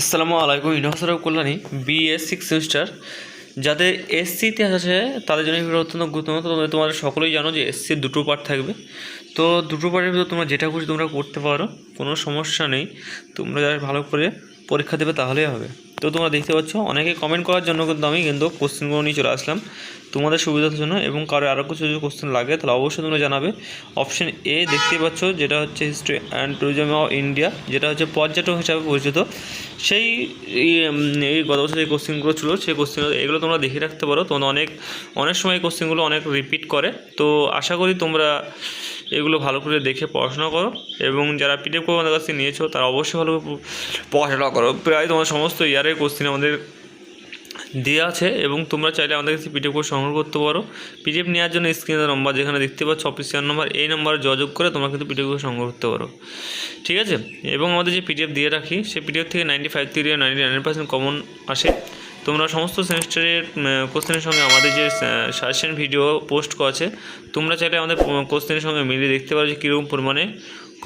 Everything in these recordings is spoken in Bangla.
আসসালামু আলাইকুম, university Kalyani BS six semester যাদের এসসি ইতিহাস আছে, তাদের জন্য অত্যন্ত গুরুত্বপূর্ণ। তোমাদের সকলেই জানো যে এসসি দুটো পার্ট থাকবে। তো দুটো পার্টের ভিতরে তোমরা যেটা খুশি তোমরা করতে পারো, কোনো সমস্যা নেই। তোমরা যারা ভালো করে পরীক্ষা দেবে তাহলেই হবে। তো তোমরা দেখতে পাচ্ছ অনেকে কমেন্ট করার জন্য কিন্তু আমি কিন্তু কোশ্চেনগুলো নিয়ে চলে আসলাম। তোমাদের সুবিধার জন্য এবং কারও আরও কিছু যদি কোশ্চেন লাগে তাহলে অবশ্যই তোমরা জানাবে। অপশন এ দেখতেই পাচ্ছ যেটা হচ্ছে history and tourism of India যেটা হচ্ছে পর্যটক হিসাবে পরিচিত। সেই এই, গত বছর যে কোশ্চেনগুলো ছিল সেই কোশ্চেনগুলো এগুলো তোমরা দেখে রাখতে পারো। তোমরা অনেক অনেক সময় এই কোশ্চেনগুলো অনেক রিপিট করে। তো আশা করি তোমরা এগুলো ভালো করে দেখে পড়াশোনা করো এবং যারা পিডিএফ করে আমাদের কাছ নিয়েছো তারা অবশ্যই ভালো পড়াশোনা করো। প্রায় তোমার সমস্ত ইয়ারের কোশ্চেন আমাদের দেওয়া আছে এবং তোমরা চাইলে আমাদের কাছে পিডিএফ করে সংগ্রহ করতে পারো। পিডিএফ নেওয়ার জন্য স্ক্রিনের নম্বর যেখানে দেখতে পাচ্ছ অফিসিয়াল নম্বর এই নম্বরে যোগাযোগ করে তোমরা কিন্তু পিডিএফ করে সংগ্রহ করতে পারো। ঠিক আছে? এবং আমাদের যে পিডিএফ দিয়ে রাখি, সেই পিডিএফ থেকে নাইনটি ফাইভ থেকে নাইনটি নাইন পার্সেন্ট কমন আসে। তোমরা সমস্ত সেমিস্টারের কোশ্চেনের সঙ্গে আমাদের যে সাজেশন ভিডিও পোস্ট করা আছে, তোমরা চাইলে আমাদের কোশ্চেনের সঙ্গে মিলিয়ে দেখতে পারো যে কীরকম পরিমাণে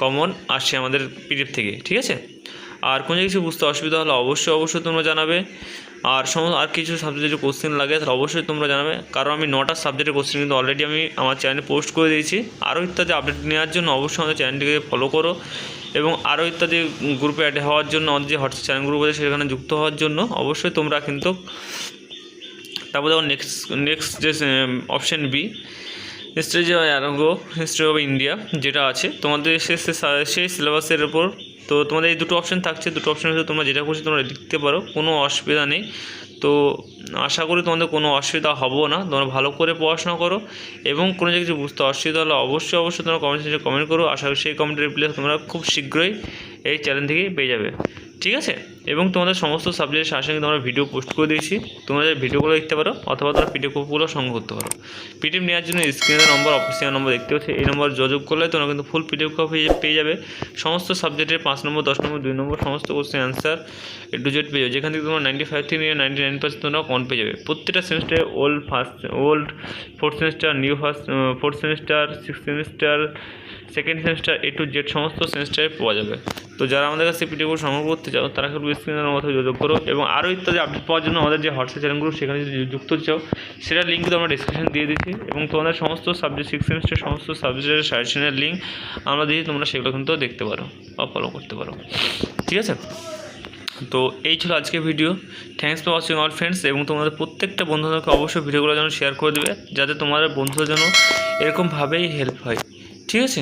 কমন আসছে আমাদের পিডিএফ থেকে। ঠিক আছে? আর কোনো কিছু বুঝতে অসুবিধা হলে অবশ্যই অবশ্যই তোমরা জানাবে। আর সমস্ত, আর কিছু সাবজেক্টের কোশ্চেন লাগে, তাহলে অবশ্যই তোমরা জানাবে। কারণ আমি নটা সাবজেক্টের কোশ্চেন কিন্তু অলরেডি আমি আমার চ্যানেলে পোস্ট করে দিয়েছি। আরও ইত্যাদি আপডেট নেওয়ার জন্য অবশ্যই আমাদের চ্যানেলটিকে ফলো করো। এবং আরও ইত্যাদি গ্রুপে অ্যাড হওয়ার জন্য আমাদের যে হোয়াটসঅ্যাপ চ্যানেল গ্রুপ আছে, সেখানে যুক্ত হওয়ার জন্য অবশ্যই তোমরা কিন্তু তারপর দেখো নেক্সট নেক্সট যে অপশান বি হিস্ট্রি যে আরঙ্গ হিস্ট্রি অফ ইন্ডিয়া যেটা আছে, তোমাদের সে- সেই সিলেবাসের ওপর তো তোমাদের এই দুটো অপশান থাকছে। দুটো অপশানের ভিতরে তোমরা যেটা করছ তোমরা লিখতে পারো, কোনো অসুবিধা নেই। তো আশা করি তোমাদের কোনো অসুবিধা হব না। তোমরা ভালো করে পড়াশোনা করো এবং কোনো কিছু বুঝতে অসুবিধা হলে অবশ্যই অবশ্যই তোমরা কমেন্ট সেকশনে কমেন্ট করো। আশা করি সেই কমেন্টের রিপ্লাই তোমরা খুব শীঘ্রই এই চ্যানেল থেকে পেয়ে যাবে। ঠিক আছে? এবং তোমাদের সমস্ত সাবজেক্টের সাথে সঙ্গে তোমরা ভিডিও পোস্ট করে দিয়েছি। তোমরা যে ভিডিওগুলো দেখতে পারো, অথবা তোমরা পিডিএফগুলো সংগ্রহ করতে পারো। পিডিএফ নেওয়ার জন্য স্ক্রিনের নম্বর অফিসিয়াল নম্বর দেখতে পাচ্ছি। এই নম্বর যোগাযোগ করলে তোমরা কিন্তু ফুল পিডিএফ কপি পেয়ে যাবে। সমস্ত সাবজেক্টের পাঁচ নম্বর দশ নম্বর দুই নম্বর সমস্ত question answer A to Z পেয়ে যাবে। যেখান থেকে তোমরা নাইনটি ফাইভ থেকে নিয়ে নাইনটি নাইন পার্সেন্ট তোমরা কন পেয়ে যাবে। প্রত্যেকটা সেমিস্টারে old first old fourth semester new first fourth semester six semester second semester A to Z সমস্ত সেমিস্টারে পাওয়া যাবে। তো যারা আমাদের কাছে পিডিএফ সংগ্রহ করতে চাও, তারা কিন্তু স্ক্রিনের মধ্যে যোগাযোগ করো এবং আরও ইত্যাদি আপডেট পাওয়ার জন্য আমাদের যে হোয়াটসঅ্যাপ চ্যানেল গ্রুপ সেখানে যদি যুক্ত চাও, সেটার লিঙ্ক কিন্তু আমরা ডিসক্রিপশন দিয়ে দিচ্ছি এবং তোমাদের সমস্ত সাবজেক্ট সিক্স সেমিস্টার সমস্ত সাবজেক্টের সাজেশনের লিঙ্ক আমরা দিয়ে তোমরা সেগুলো কিন্তু দেখতে পারো বা ফলো করতে পারো। ঠিক আছে? তো এই ছিল আজকে video thanks for watching all friends এবং তোমাদের প্রত্যেকটা বন্ধুদেরকে অবশ্যই ভিডিওগুলো যেন শেয়ার করে দেবে, যাতে তোমাদের বন্ধুদের জন্য এরকমভাবেই হেল্প হয়। ঠিক আছে?